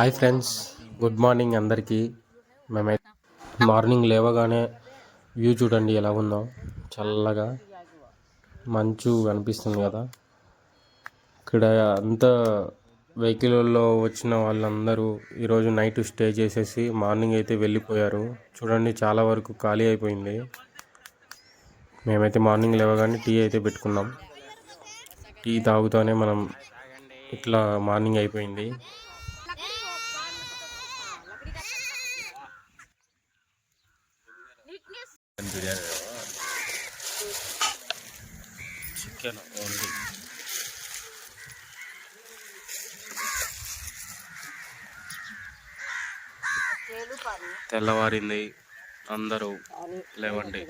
Hi friends good morning అందరికీ. మేమైతే morning లేవగానే వ్యూ చూడండి ఎలా ఉందో. చల్లగా మంచు కనిపిస్తుంది కదా. ఇక్కడ అంతా వెహికల్లో వచ్చిన వాళ్ళందరూ ఈరోజు నైట్ స్టే చేసేసి మార్నింగ్ అయితే వెళ్ళిపోయారు. చూడండి చాలా వరకు ఖాళీ అయిపోయింది. మేమైతే మార్నింగ్ లేవగానే టీ అయితే పెట్టుకున్నాం. టీ తాగుతూనే మనం ఇట్లా మార్నింగ్ అయిపోయింది. తెల్లవారింది. అందరూ లేవండి.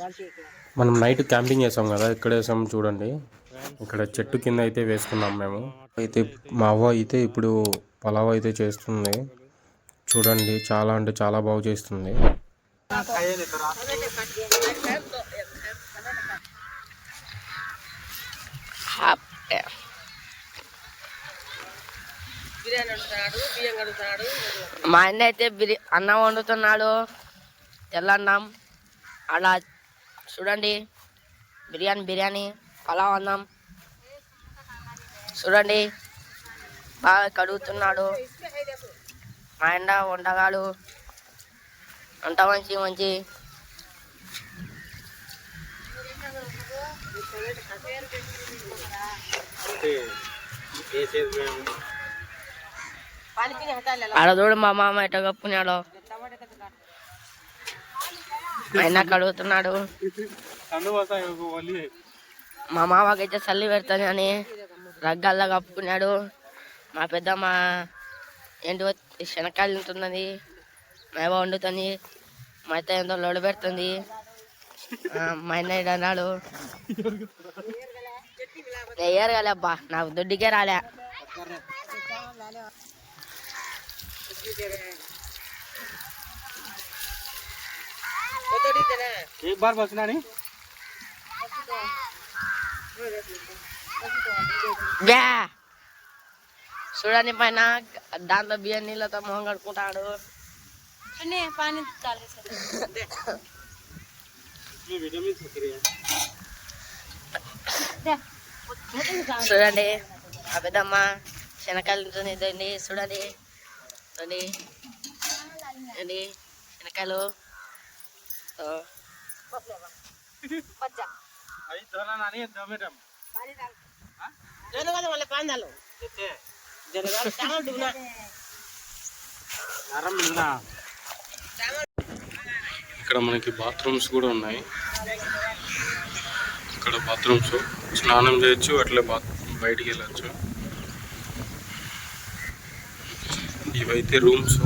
మనం నైట్ క్యాంపింగ్ చేసాం కదా ఇక్కడ వేసాం చూడండి. ఇక్కడ చెట్టు కింద అయితే వేసుకున్నాం మేము. అయితే మా అవ్వ అయితే ఇప్పుడు పలావ్ అయితే చేస్తుంది. చూడండి చాలా అంటే చాలా బాగా చేస్తుంది. మా ఆయన అయితే బిర్యా అన్నం వండుతున్నాడు తెల్లన్నం అలా చూడండి బిర్యానీ బిర్యానీ పలావ్ అన్నం. చూడండి బాగా కడుగుతున్నాడు. మా ఆయన వంటగాడు. వంట మంచి మంచి. ఆడ చూడు మా మామ ఎట కప్పుకున్నాడు? ఆయన కడుగుతున్నాడు. మా మామకైతే చల్లి పెడతాను అని రగ్గల్లా కప్పుకున్నాడు. మా పెద్దమ్మ ఏంటి శనక్కాయలు తింటున్నది. మేవ వండుతుంది. మా అత్త ఏందో లోడు పెడుతుంది. మా అన్న అన్నాడు ఎయ్యారు కాలేబ్బా నాకు దుడ్డికే రాలే. एक बार बसना नहीं బ్యా చూడండి పైన దాంట్లో బియ్యం నీళ్ళతో మొహం కడుకుంటాడు पानी ये विटामिन सक्रिय చూడండి ఆ పెద్దమ్మ శనకాయలు తింటుంది ఇదండి చూడండి చూడండి రండి రండి వెనకాలు జనగాలు ఇక్కడ మనకి బాత్రూమ్స్ కూడా ఉన్నాయి. ఇక్కడ బాత్రూమ్స్ స్నానం చేయొచ్చు అట్లే బాత్రూమ్ బయటికి వెళ్ళచ్చు. ఇవైతే రూమ్స్.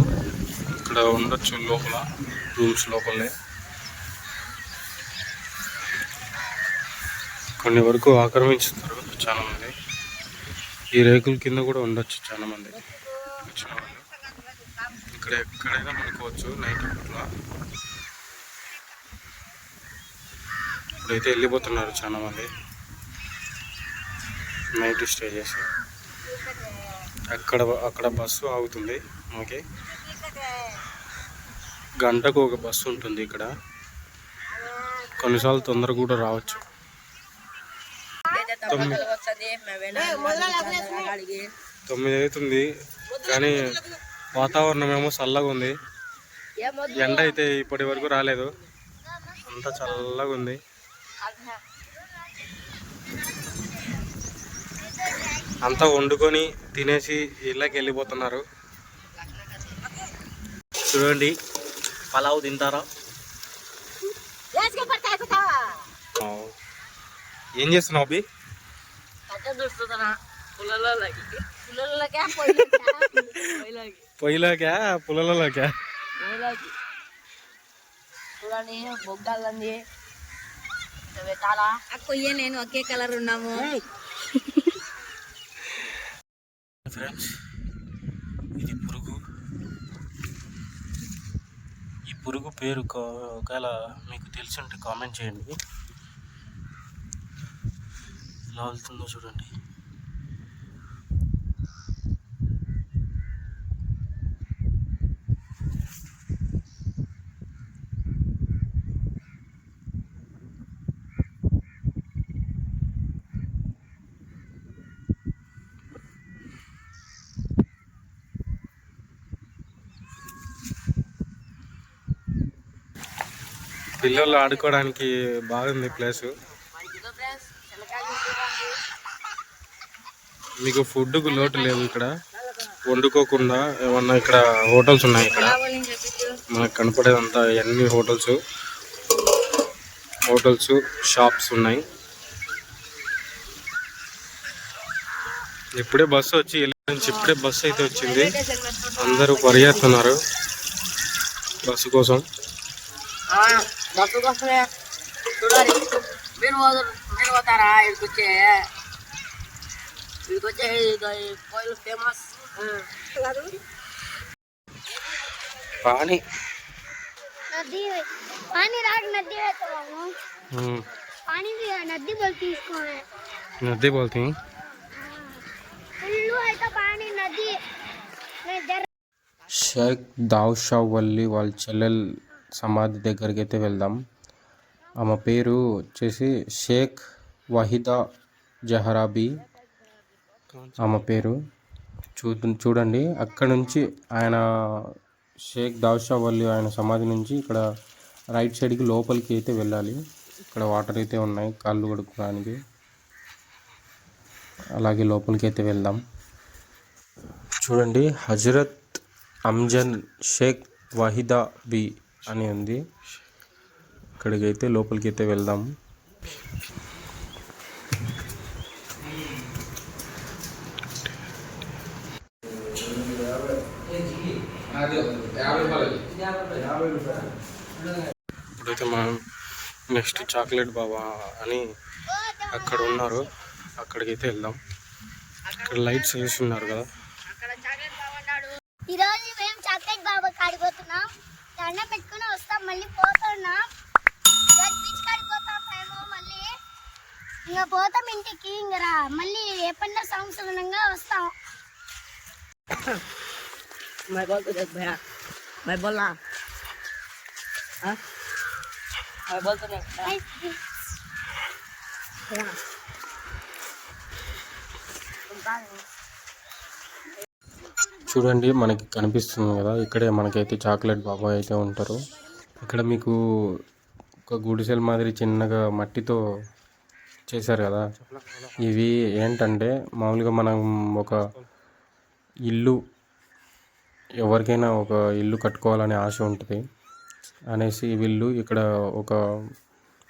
ఇక్కడ ఉండొచ్చు లోపల రూమ్స్ లోపలే కొన్ని వరకు ఆక్రమించుతారు చాలా మంది ఈ రేకుల కింద కూడా ఉండొచ్చు చాలా మంది వచ్చిన వాళ్ళు. ఇక్కడ ఎక్కడైనా పడుకోవచ్చు నైట్ పూట్ల ఇప్పుడైతే వెళ్ళిపోతున్నారు చాలామంది. నైట్ స్టే చేసి. అక్కడ అక్కడ బస్సు ఆగుతుంది. ఓకే. గంటకు ఒక బస్సు ఉంటుంది ఇక్కడ. కొన్నిసార్లు తొందరగా కూడా రావచ్చు. తొమ్మిది అవుతుంది కానీ వాతావరణం ఏమో చల్లగా ఉంది. ఎండ అయితే ఇప్పటి వరకు రాలేదు. అంతా చల్లగా ఉంది. అంతా వండుకొని తినేసి ఇళ్ళకి వెళ్ళిపోతున్నారు. చూడండి పలావ్ తింటారా. ఏం చేస్తున్నావు అబ్బి. పుల్లలలోకే. పొయ్యిలోకి. పొయ్యిలోకి. చూడండి బొగ్గాలండి అక్కయ్య నేను ఒకే కలర్ ఉన్నాము. ఫ్రెండ్స్ ఇది పురుగు ఈ పురుగు పేరు కా- ఒకవేళ మీకు తెలిసి ఉంటే కామెంట్ చేయండి. ఎలా వెళ్తుందో చూడండి. పిల్లలు ఆడుకోవడానికి బాగుంది ప్లేస్. మీకు ఫుడ్కు లోటు లేదు ఇక్కడ. వండుకోకుండా ఏమన్నా ఇక్కడ హోటల్స్ ఉన్నాయి ఇక్కడ. మనకు కనపడేదంతా అన్ని హోటల్స్. హోటల్స్ షాప్స్ ఉన్నాయి. ఇప్పుడే బస్సు వచ్చి వెళ్ళి నుంచి ఇప్పుడే బస్సు అయితే వచ్చింది. అందరూ పరిగెత్తున్నారు. బస్సు కోసం. पानी। नदी पानी राग नदी है तो हम्म। पानी भी है नदी बोलती इसको है नदी बोलती हैं? हाँ। उल्लू है तो पानी नदी शेख दाऊशा वल्ली वाल चलल సమాధి దగ్గరికి అయితే వెళ్దాం. ఆమె పేరు వచ్చేసి షేక్ వహిదా జహరాబీ. ఆమె పేరు చూ చూడండి. అక్కడ నుంచి ఆయన షేక్ దాషా వల్లి ఆయన సమాధి నుంచి ఇక్కడ రైట్ సైడ్కి లోపలికి అయితే వెళ్ళాలి. ఇక్కడ వాటర్ అయితే ఉన్నాయి కాళ్ళు కడుక్కోవడానికి. అలాగే లోపలికి అయితే వెళ్దాం. చూడండి హజరత్ అంజన్ షేక్ వహిదా బి అని ఉంది. ఇక్కడికైతే అయితే లోపలికి అయితే వెళ్దాం. ఇప్పుడైతే మనం నెక్స్ట్ చాక్లెట్ బాబా అని అక్కడ ఉన్నారు. అక్కడికి అయితే వెళ్దాం. ఇక్కడ లైట్స్ వేసి ఉన్నారు కదా. ఈరోజు మేము చాక్లెట్ బాబా కాడిపోతున్నాం దండం పెట్టుకుని వస్తాం మళ్ళీ పోతున్నాం ఈరోజు బీచ్ కాడికి పోతాం మేము మళ్ళీ ఇంకా పోతాం ఇంటికి ఇంక రా మళ్ళీ ఎప్పుడన్నా సంవత్సరంగా వస్తాం मैं बोल तो देख भैया मैं बोलना हाँ मैं बोल तो देख भैया। చూడండి మనకి కనిపిస్తుంది కదా ఇక్కడే మనకైతే చాక్లెట్ బాబాయ్ అయితే ఉంటారు. ఇక్కడ మీకు ఒక గుడిసెల మాదిరి చిన్నగా మట్టితో చేశారు కదా. ఇవి ఏంటంటే మామూలుగా మనం ఒక ఇల్లు ఎవరికైనా ఒక ఇల్లు కట్టుకోవాలనే ఆశ ఉంటుంది. అనేసి వీళ్ళు ఇక్కడ ఒక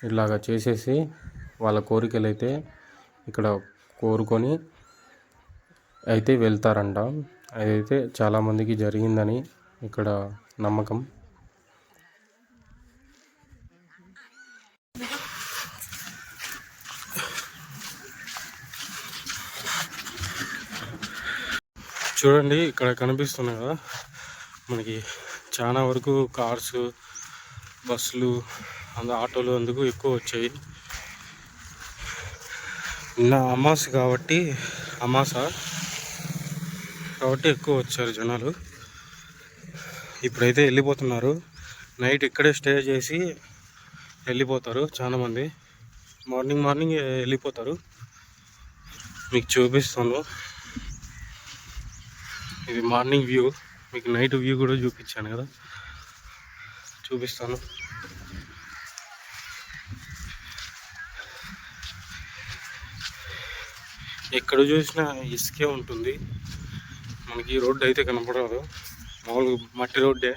ఇలాగా చేసేసి వాళ్ళ కోరికలు అయితే ఇక్కడ కోరుకొని అయితే వెళ్తారంట. అదైతే చాలామందికి జరిగిందని ఇక్కడ నమ్మకం. చూడండి ఇక్కడ కనిపిస్తున్నాయి కదా మనకి చాలా వరకు కార్స్ బస్సులు అంద ఆటోలు అందుకు ఎక్కువ వచ్చాయి. నిన్న అమాస కాబట్టి అమాస? కాబట్టి ఎక్కువ వచ్చారు జనాలు. ఇప్పుడైతే వెళ్ళిపోతున్నారు. నైట్ ఇక్కడే స్టే చేసి వెళ్ళిపోతారు చాలామంది. మార్నింగ్ మార్నింగ్ వెళ్ళిపోతారు. మీకు చూపిస్తాను. ఇది మార్నింగ్ వ్యూ. మీకు నైట్ వ్యూ కూడా చూపించాను కదా. చూపిస్తాను. ఎక్కడ చూసినా ఇసుకే ఉంటుంది. మనకి రోడ్డు అయితే కనపడదు. మామూలుగా మట్టి రోడ్డే.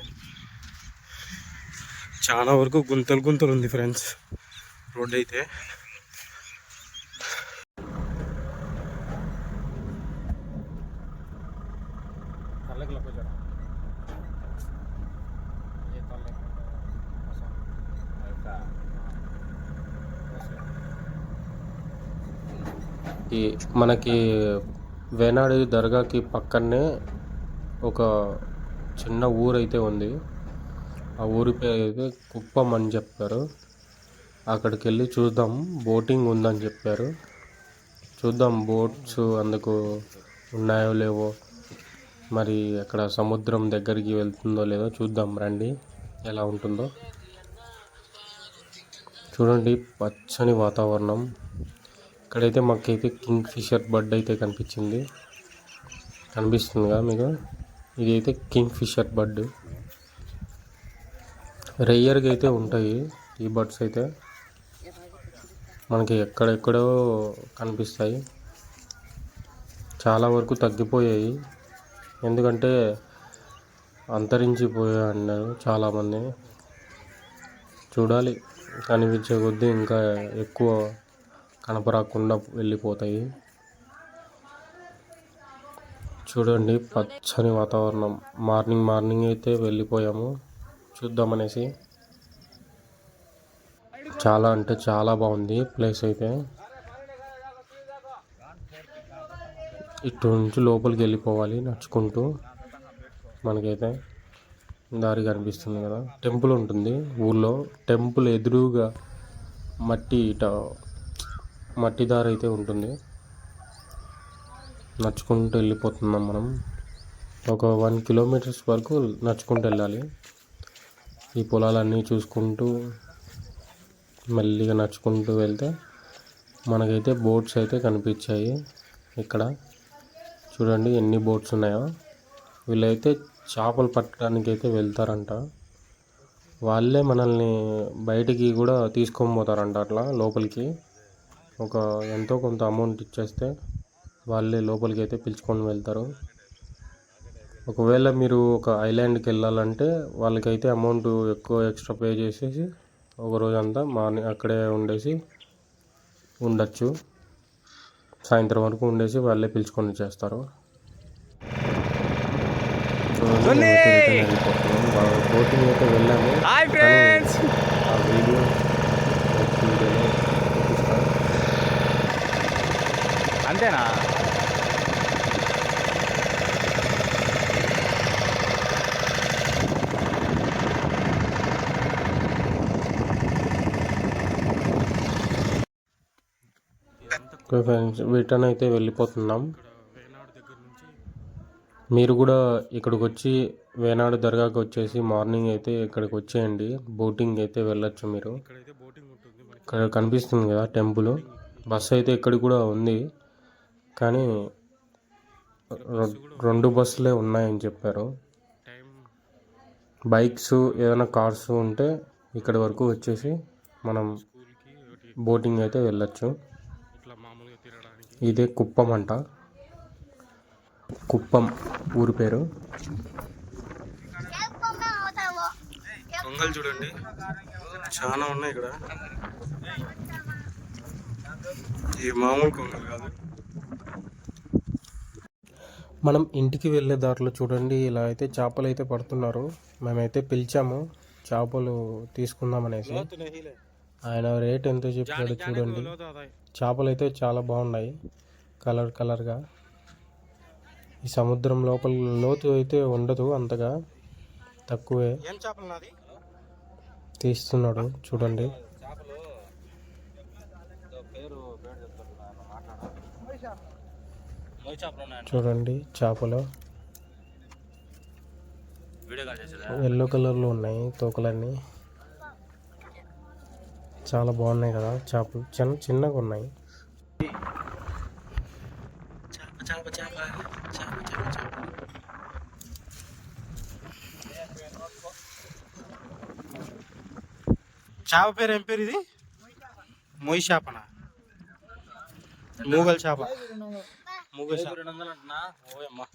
చాలా వరకు గుంతలు గుంతలు ఉంది ఫ్రెండ్స్. రోడ్ అయితే. ఈ మనకి వేనాడు దర్గాకి పక్కనే ఒక చిన్న ఊరు అయితే ఉంది. ఆ ఊరి పేరు అయితే కుప్పం అని చెప్పారు. అక్కడికి వెళ్ళి చూద్దాం బోటింగ్ ఉందని చెప్పారు. చూద్దాం బోట్స్ అందుకు ఉన్నాయో లేవో మరి అక్కడ సముద్రం దగ్గరికి వెళ్తుందో లేదో చూద్దాం రండి ఎలా ఉంటుందో. చూడండి పచ్చని వాతావరణం. ఇక్కడైతే మాకైతే కింగ్ ఫిషర్ బర్డ్ అయితే కనిపించింది. కనిపిస్తుందిగా మీకు? ఇది అయితే కింగ్ ఫిషర్ బర్డ్ రేయర్గా అయితే ఉంటాయి ఈ బర్డ్స్ అయితే. మనకి ఎక్కడెక్కడో కనిపిస్తాయి. చాలా వరకు తగ్గిపోయాయి. ఎందుకంటే అంతరించిపోయా అన్నారు చాలామంది. చూడాలి. కనిపించే కొద్దీ ఇంకా ఎక్కువ కనపరాకుండా వెళ్ళిపోతాయి. చూడండి పచ్చని వాతావరణం. మార్నింగ్ మార్నింగ్ అయితే వెళ్ళిపోయాము. చూద్దామనేసి. చాలా అంటే చాలా బాగుంది ప్లేస్ అయితే. ఇటు నుంచి లోపలికి వెళ్ళిపోవాలి నడుచుకుంటూ మనకైతే దారి కనిపిస్తుంది కదా. టెంపుల్ ఉంటుంది ఊళ్ళో టెంపుల్ ఎదురుగా మట్టి ఇట మట్టి దారి అయితే ఉంటుంది. నడుచుకుంటూ వెళ్ళిపోతున్నాం మనం. ఒక వన్ కిలోమీటర్స్ వరకు నడుచుకుంటూ వెళ్ళాలి. ఈ పొలాలన్నీ చూసుకుంటూ మెల్లిగా నడుచుకుంటూ వెళ్తే మనకైతే బోట్స్ అయితే కనిపించాయి ఇక్కడ. చూడండి ఎన్ని బోట్స్ ఉన్నాయో. వీళ్ళైతే చేపలు పట్టడానికి అయితే వెళ్తారంట. వాళ్ళే మనల్ని బయటికి కూడా తీసుకొని పోతారంట అట్లా లోపలికి. ఒక ఎంతో కొంత అమౌంట్ ఇచ్చేస్తే వాళ్ళే లోపలికి అయితే పిలుచుకొని వెళ్తారు. ఒకవేళ మీరు ఒక ఐలాండ్కి వెళ్ళాలంటే వాళ్ళకైతే అమౌంట్ ఎక్కువ ఎక్స్ట్రా పే చేసేసి ఒక రోజంతా మార్నింగ్ అక్కడే ఉండేసి ఉండొచ్చు. సాయంత్రం వరకు ఉండేసి వాళ్ళే పిలుచుకొని చేస్తారు బోటింగ్ అయితే వెళ్ళాము కానీ ఆ వీడియో నెక్స్ట్ వీడియోలో చూపిస్తాను అంతేనా? ఓకే ఫ్రెండ్స్ రిటర్న్ అయితే వెళ్ళిపోతున్నాం. మీరు కూడా ఇక్కడికి వచ్చి వేనాడు దర్గాకి వచ్చేసి మార్నింగ్ అయితే ఇక్కడికి వచ్చేయండి. బోటింగ్ అయితే వెళ్ళొచ్చు మీరు. ఇక్కడ కనిపిస్తుంది కదా టెంపుల్. బస్సు అయితే ఇక్కడికి కూడా ఉంది. కానీ రెండు బస్సులే ఉన్నాయని చెప్పారు. బైక్స్ ఏదైనా కార్స్ ఉంటే ఇక్కడి వరకు వచ్చేసి మనం బోటింగ్ అయితే వెళ్ళొచ్చు. ఇదే కుప్పం అంట. కుప్పం ఊరి పేరు. చూడండి. చాలా ఉన్నాయి ఇక్కడ. ఈ మామూలు కొంగలు కాదు. మనం ఇంటికి వెళ్ళే దారిలో చూడండి ఇలా అయితే చేపలు అయితే పడుతున్నారు. మేమైతే పిలిచాము చేపలు తీసుకుందామనేసి. ఆయన రేట్ ఎంతో చెప్పాడు చూడండి. చేపలు అయితే చాలా బాగున్నాయి కలర్ కలర్గా. ఈ సముద్రం లోపల లోతు అయితే ఉండదు అంతగా తక్కువే. తీస్తున్నాడు చూడండి. పేరు చూడండి చేపలు. ఎల్లో కలర్లో ఉన్నాయి తోకలన్నీ. చాలా బాగున్నాయి కదా చేపలు. చిన్న చిన్నగా ఉన్నాయి. చేప చేప చేప చేప చేప. చేప పేరు ఏం పేరు ఇది? మొయ్యి చేపనా? మూగల్ చేప. మూగల్ చేప ఓయమ్మా.